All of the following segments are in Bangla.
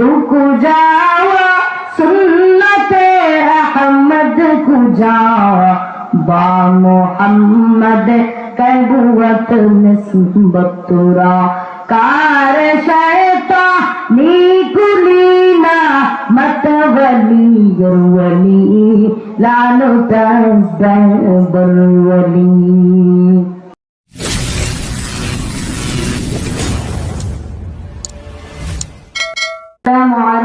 टुकु जावा सुन्नते अहमद कुजावा बा मोहम्मद कैबुवत निस्बतुरा। कार शैता नीकुलीना मत वली वली लालो तस्बर वली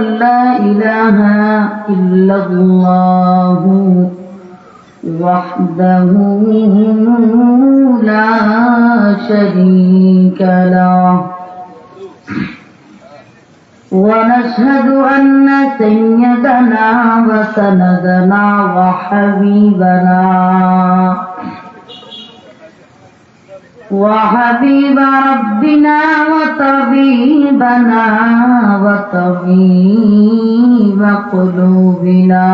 لا إله إلا الله وحده لا شريك له. ونشهد أن سيدنا وسندنا وحبيبنا وحبيب ربنا وطبيبنا وطبيب قلوبنا.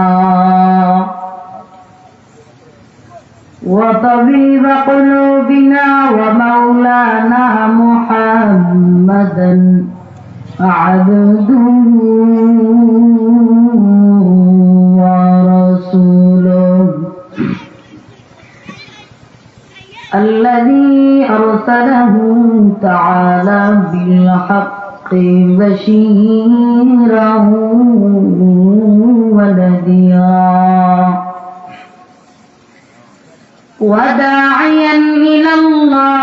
وطبيب قلوبنا ومولانا محمدا عبده. الذي أرسله تعالى بالحق بشيرا ونذيرا. وداعيا إلى الله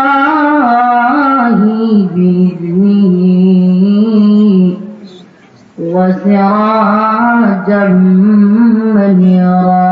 بإذنه وسراجا منيرا.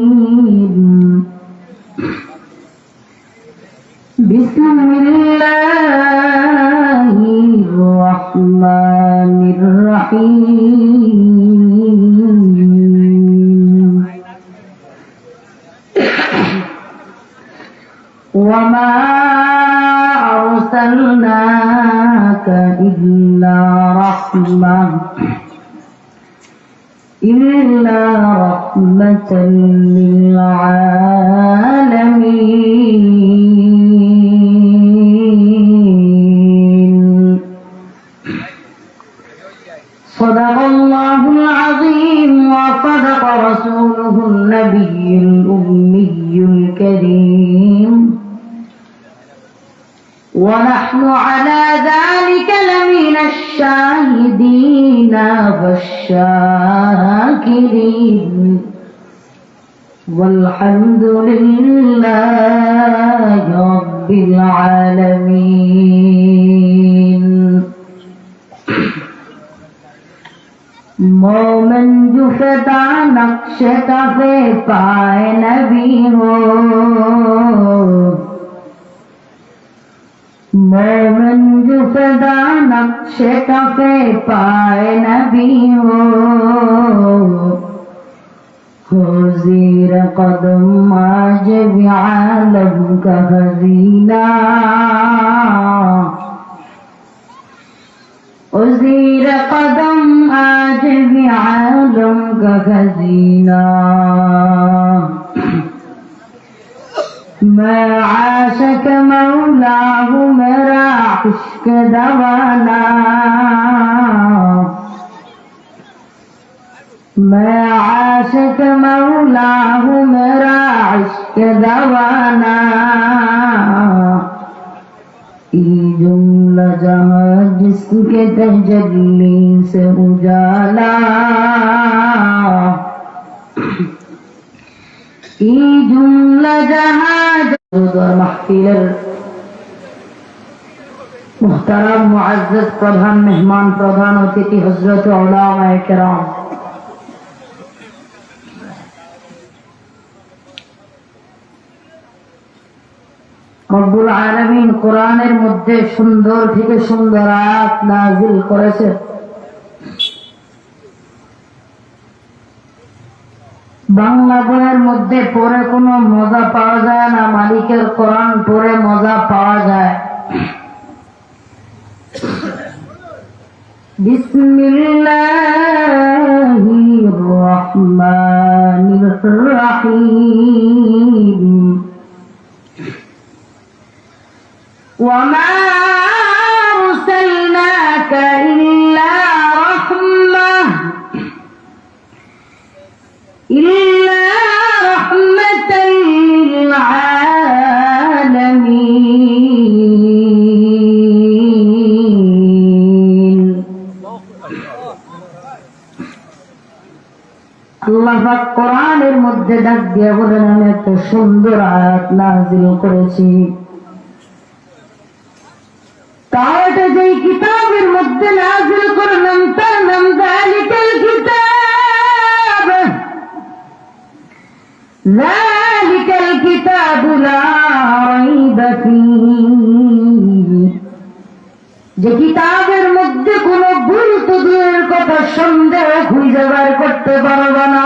بسم الله الرحمن الرحيم. وما أرسلناك إلا رحمة إلا رحمة للعالمين. मुश्तफ पाए नबी हो मोमंज सदा नक्श कफे पाए नबी हो खुजीर कदम आज भी आलम का हजीना उजीर कदम आज भी आलम का हजीना इश्क दवाना। मैं आशिक मौला हूँ, मेरा इश्क दवाना। जुमला जहाँ जिसके तजली से उजाला। ई जुमला जहाँ महफिल। মুহতারাম, মুআজ্জাজ প্রধান, মেহমান প্রধান, অতিথি হযরত উলামায়ে কেরাম। রব্বুল আলামিন কোরআনের মধ্যে সুন্দর থেকে সুন্দর আয়াত নাজিল করেছে। বাংলা বইয়ের মধ্যে পড়ে কোনো মজা পাওয়া যায় না, মালিকের কোরআন পড়ে মজা পাওয়া যায়। بسم الله الرحمن الرحيم. وما মধ্যে ডাক দিয়ে বলেন আমি একটা সুন্দর আয়াত নাজিল করেছি। যেই কিতাবের মধ্যে নাজিল করলাম, তার নাম জালিকাল কিতাব। কিতাব যে কিতাবের মধ্যে কোন ভুল তো দূরের কথা সন্দেহ খুঁজে বার করতে পারবে না।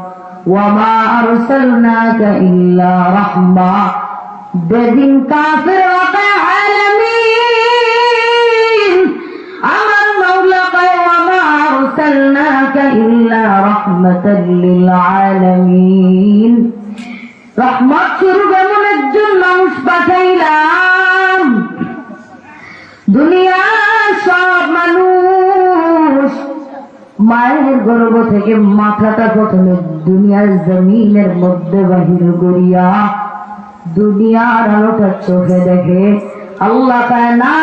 ওয়ামা আরসালনাকা ইল্লা রাহমা বেদিন কাফির ওয়াকা আলামিন আমার মাওলা কয় ওয়ামা আরসালনাকা ইল্লা রাহমাতাল লিল আলামিন রহমত মায়ের গর্ভ থেকে মাথাটা প্রথমে দুনিয়ার জমিনের মধ্যে বাহির করিয়া দুনিয়ার আলোটা চোখে দেখে আল্লাহ কয়, না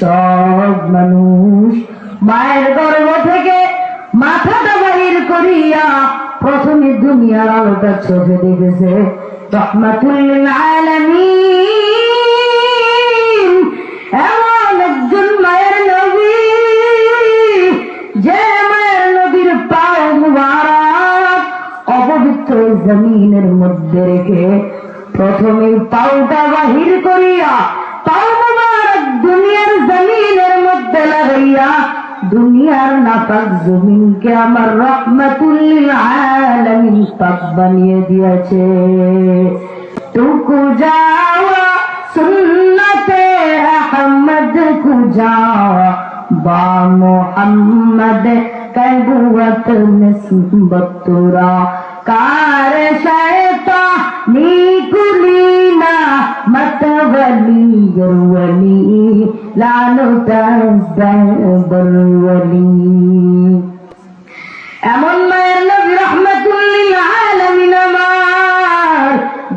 সব মানুষ মায়ের গর্ব থেকে মাথাটা বাহির করিয়া প্রথমে দুনিয়ার আলোটা চোখে দেখেছে। রহমাতুল্লিল আলামিন বানিয়ে দিয়েছে। টুকু যাওয়া সুন্নতে আহমদ কু যাওয়া বা মোহাম্মদ কবুয়ত নিসবত কার শয়তা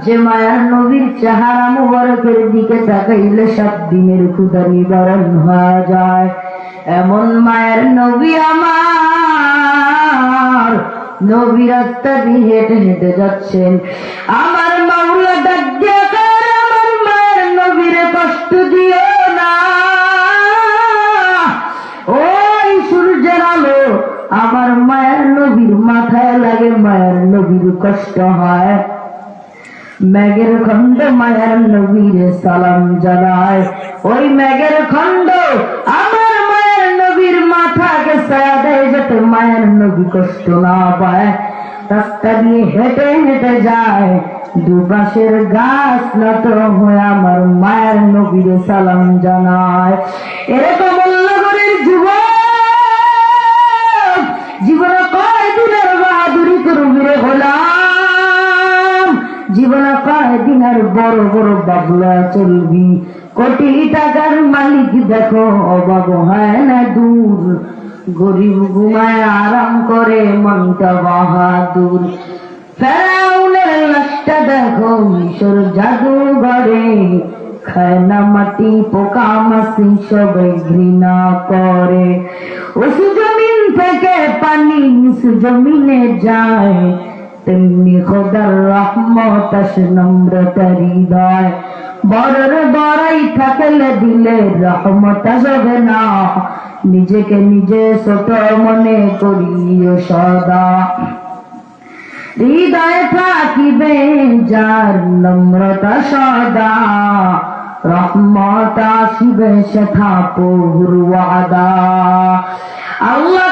যে মায়ার নবীর চেহারা মুবারকের দিকে তাকাইলে সব দিনের ক্ষুদা নিবারণ হওয়া যায়। এমন মায়ের নবী আমার। নবীর আত্মা দিয়ে হেঁটে হেঁটে যাচ্ছেন। আমার মাওলা ডাকিয়া আমার মায়ের নবীর কষ্ট দিও না। ওই সূর্যের আলো আমার মায়ের নবীর মাথায় লাগে, মায়ের নবীর কষ্ট হয়। ম্যাগের খন্ড মায়ের নবীর সালাম জানায়। ওই ম্যাগের খন্ড আমার মায়ের নবীর মাথাকে ছায়া দেয় যাতে মায়ের নবী কষ্ট না পায়। রাস্তা দিয়ে হেঁটে হেঁটে যায়, দুপাশের গাছ নত হয়ে আমার মায়ের নবীর সালাম জানায়। এরকম নগরের যুবক বড় বড় বাবলা চলবি। কোটি টাকার মালিক দেখো অবাব হয় না দূর। গরিব ঘুমায় আরাম করে, মনটা বাহাদুর। ফেরাউনের লাশটা দেখো, মিশর জাদুঘরে। খায় না মাটি, পোকা মাসি সবাই ঘৃণা করে। উঁচু জমিন থেকে পানি নিচু জমিনে যায়। তেমনি খোদার রহমত আসে নম্রতা হৃদয়। বড়র বড়াই থাকলে দিলে রহমত আসবে না। নিজেকে নিজে ছোট মনে করিও সদা। হৃদয় থাকিবে যার নম্রতা সদা। রহমত আসিবে সেথা ওয়াদা। আল্লাহ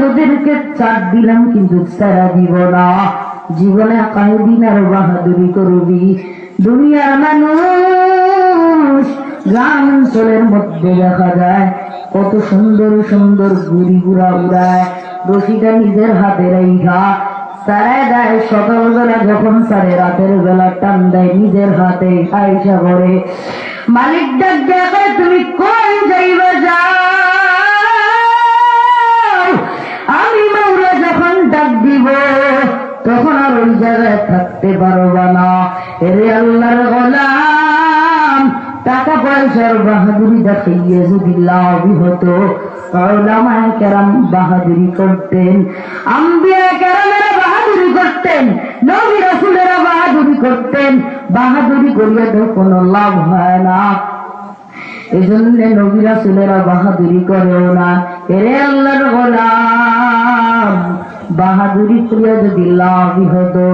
তোদেরকে চার দিলাম, কিন্তু সারা দিব না। জীবনে কয়েকদিন আর বাহাদুরি করবি। দুনিয়ার মানুষ গ্রাম অঞ্চলের মধ্যে দেখা যায়, কত সুন্দর সুন্দর গুড়ি গুড়া উড়ায়, রশিটা নিজের হাতে রেখা সারায় দেয় সকালবেলা যখন সারে, রাতের বেলা টান দেয় নিজের হাতে আইসা করে মালিক ডাক দেখে তুমি কোন যাইবে যাও তখন আর ওই জায়গায় থাকতে পারবা না। এরে আল্লাহর গোলাম, টাকা পয়সার বাহাদুরি দেখাইয়ে যদি লাভই হতো, ওলামায়ে কেরাম বাহাদুরি করতেন, আম্বিয়া কেরামেরা বাহাদুরি করতেন, নবী রাসূলেরা বাহাদুরি করতেন। বাহাদুরি করিয়া তো কোনো লাভ হয় না। এই জন্য নবী রাসূলেরা বাহাদুরি করেও না। এরে আল্লাহর গোলাম বাহাদুরি করিয়া যদি লাভই হতো,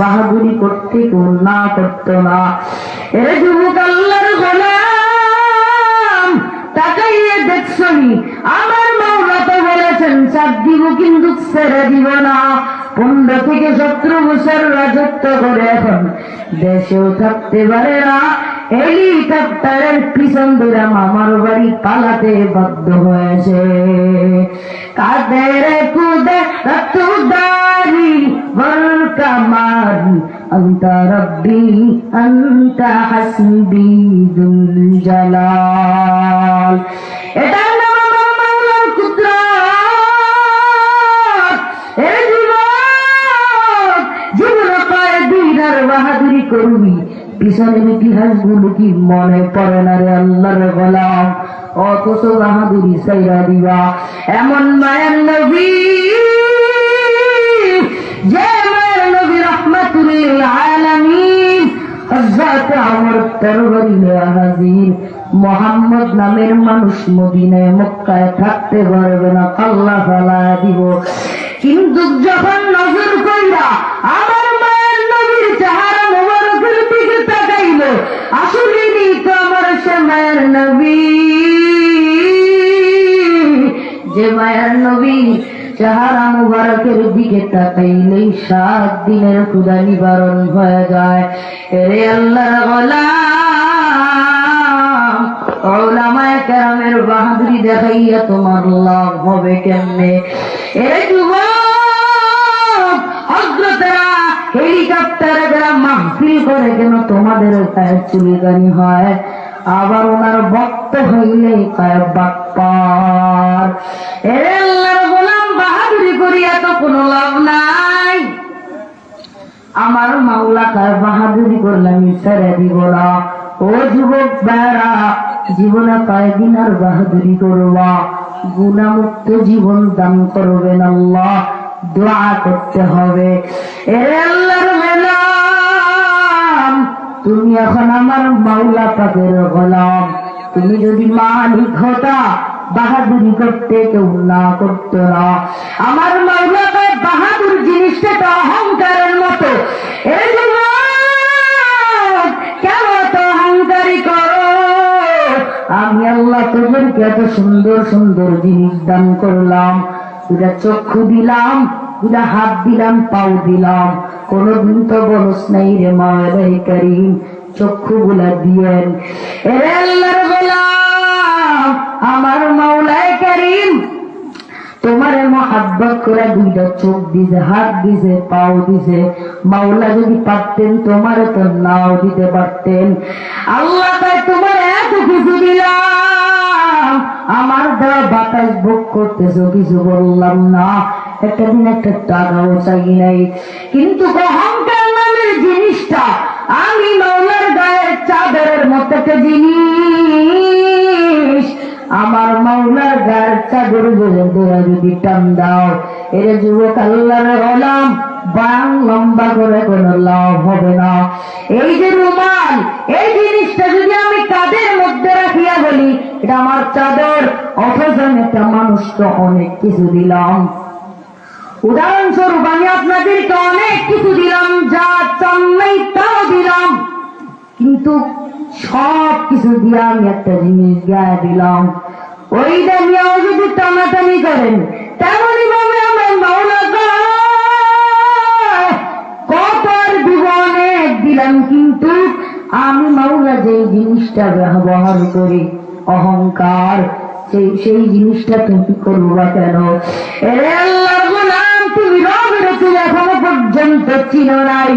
বাহাদুরি করতে কেউ না করতো না। এরে যুবক আল্লাহর গোলাম, তাকাইয়ে দেখছনি, আমার মাওলা তো বলেছেন চার দিব কিন্তু ছেড়ে দিব না। পনেরো থেকে সতেরো বছর রাজত্ব করে এখন দেশেও থাকতে পারে না। হেলিকপ্টারের পিছন ধরে মামার বাড়ি পালাতে বাধ্য হয়েছে কাদের কুদে রতুদারি বল কামারি أنت ربي أنت حسبي ذو الجلال এটার নাম আমার মাওলার কুদরত এ যুবক জীবন কয়েকদিন আর বাহাদুরি করবি পিছনের ইতিহাসগুলো কি মনে পড়ে না রে আল্লাহর গোলাম? অথচ বাহাদুরি সাইরা দিবা। এমন মায়ের নবী, যে মায়ের নবী আমর হাজির। মোহাম্মদ নামের মানুষ মদিনায় মক্কায় থাকতে পারবে না, আল্লাহ ফালা দিব। কিন্তু যখন নজর কইরা আমার মায়ের নবীর চেহারা মোবারকের মায়ের নবী। যে নবী চেহারা মুবারকের দিকে তাকাইলেই সাত দিনের ক্ষুদা নিবারণ হয়ে যায়। গোলাম, ওলামায়ে কেরামের বাহাদুরি দেখাইয়া তোমার লাভ হবে কেমনে? এরে যুবক করে কেন তোমাদের হয়, আবার ওনার ভক্ত হইলে বাপ্পার এরে আল্লাহর গোলাম বাহাদুরি করিয়া তো কোনো লাভ নাই। আমার মাওলা কার বাহাদুরি করলাম দিব না। ও যুবক বেড়া জীবনে কয়েকদিন আর বাহাদুরি করবা। গুণামুক্ত জীবন দান করবেন আল্লাহ। দোয়া করতে হবে। তুমি এখন আমার মাওলা পাকের গোলাম। তুমি যদি মালিক হতা, বাহাদুরি করতে কেউ না করতো না। আমার মাওলা কয় বাহাদুর জিনিসটা তো অহংকারের মতো। কেন তো অহংকারী করো? আমি আল্লাহ তোদেরকে এত সুন্দর সুন্দর জিনিস দান করলাম। দুটা চক্ষু দিলাম দুটা হাত দিলাম, পাও দিলাম। কোনদিন তো বলস নাই রে মায়ের করিম চক্ষু গুলা দিয়েন আমার মাওলায় করিম, তোমার মহাব্বত করে দুইটা চোখ দিছে, হাত দিছে, পাও দিছে। মাওলা যদি পারতেন তোমার তো নাও দিতে পারতেন। আল্লাহ তাই তোমার এত কিছু দিলাম। আমার দেওয়া বাতাস ভোগ করতেছো, কিছু বললাম না। একটা দিন একটা টাকাও চাই নাই। কিন্তু অহংকার নামের জিনিসটা আমি মৌলার গায়ের চাদরের মতো একটা জিনিস। আমার মাওলার গায়ের চাদর বলে তোরা যদি টান দাও, এর যুবক আল্লাহর হলাম বাং লম্বা করে কোনো লাভ হবে না। এই যে রুমাল, এই জিনিসটা যদি আমি কাদের মধ্যে রাখিয়া বলি, এটা আমার চাদর, অথচ একটা মানুষকে অনেক কিছু দিলাম। উদাহরণস্বরূপ আমি আপনাদেরকে অনেক কিছু দিলাম, যা চান নাই তাও দিলাম। কিন্তু সব কিছু দিয়ে আমি একটা জিনিস গায়ে দিলাম। ওই দামিয়াও যদি টানাটানি করেন, তেমনই ভাবে আমার মাওলা কয়, কত আর দিব অনেক দিলাম কিন্তু আমি মাওলা যে জিনিসটা ব্যবহার করি, অহংকার, সেই জিনিসটা তুমি করবা কেন? এখনও পর্যন্ত নাই।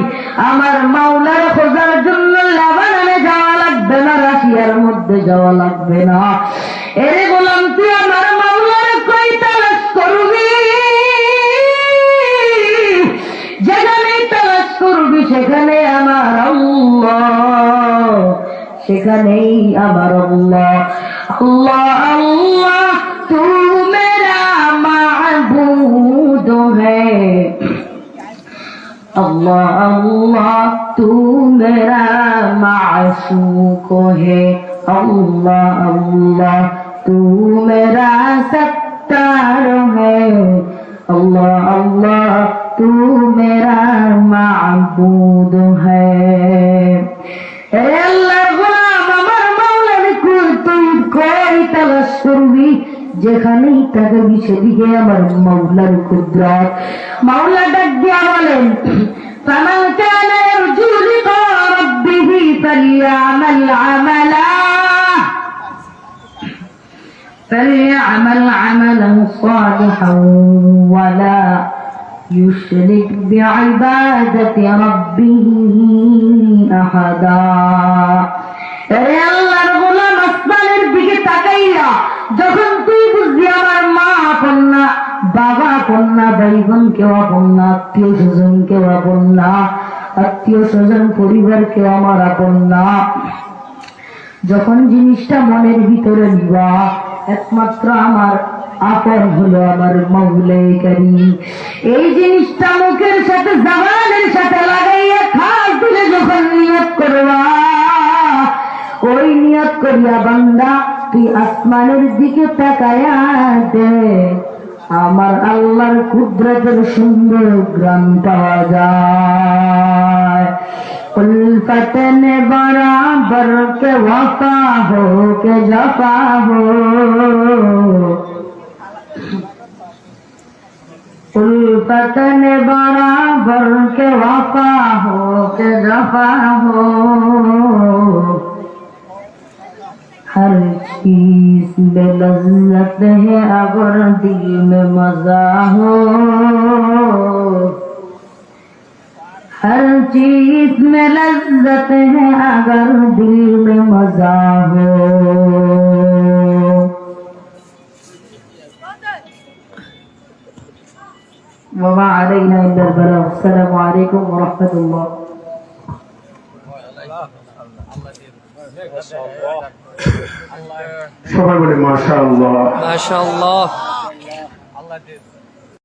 আমার মাওলার খোঁজার জন্য লেবাননে যাওয়া লাগবে না, রাশিয়ার মধ্যে যাওয়া লাগবে না। এরে গোলাম, তুই আমার সেখানে আমার আল্লাহ সেখানেই আমার আল্লাহ আল্লাহ আল্লাহ তু মেরা মাবুদ হ্যায় अल्लाह अल्लाह तू मेरा माशूक है अल्लाह अल्लाह तू मेरा सत्तार है अल्लाह अल्लाह तू मेरा माबूद है এ আল্লাহর গোলাম আমার মাওলার কুল তুই কই তালাশ করবি যেখানেই থাকবি সেদিকে আমার মাওলার কুদরত মাওলা ডাক দিয়া বলেন فمن كان يرجو لقاء ربه فليعمل عملا فليعمل عملا صالحا ولا يشرك بعبادة ربه أحدا এরে আল্লাহর গোলাম আসমানের দিকে তাকাইয়া যখন তুই বুঝবি আমার মা আপন না বাবা আপন না ভাই বোন কেউ আপন না আত্মীয় স্বজন কেউ আপন না আত্মীয় স্বজন পরিবার কেউ আমার আপন না যখন জিনিসটা মনের ভিতরে নিবা একমাত্র আমার আপন হলো আমার মৌলে করি এই জিনিসটা মুখের সাথে, জামানের সাথে লাগাইয়া খাস তুলে যখন নিয়োগ করবা, ওই নিয়োগ করিয়া বান্দা, তুই আসমানের দিকে তাকায়া দে আমার আল্লাহর কুদরতের সুন্দর গ্রাম পাওয়া যায়। উল্ফতনে বরাবর কে ওয়াফা হো কে জফা হো हो उल्फत ने बराबर के वफा हो, के जफा हो। हर चीज़ में लज्जत है, अगर दिल में मज़ा हो। हर चीज़ में लज्जत है, अगर दिल में मज़ा हो। وما علينا إلا البلاغ السلام عليكم ورحمة الله সবাই বলে মাশা আল্লাহ মাশাআল্লাহ আল্লাহ